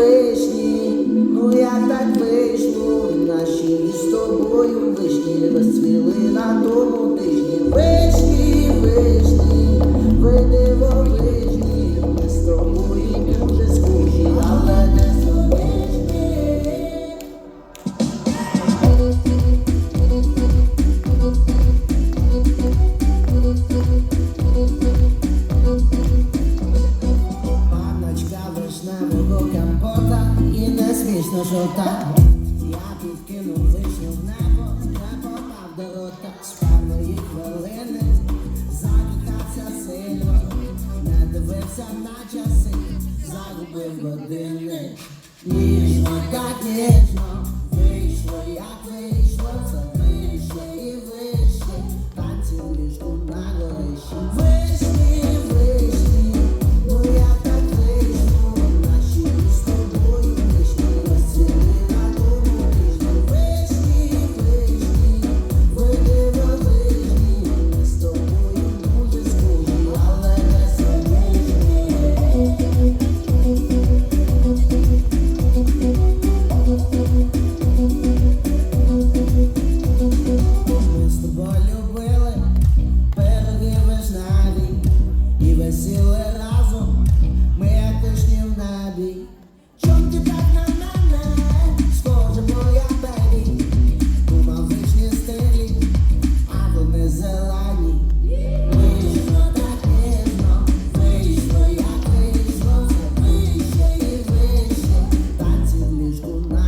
Вишні, ну як так вийшло, наші з тобою вишні розцвіли на тому тижні. Смішно жота. Я підкинув вишню в небо, не попав до рота з певної хвилини. Закохався сильно, не дивився на часи, загубив години. Ніжно, так ніжно, will not.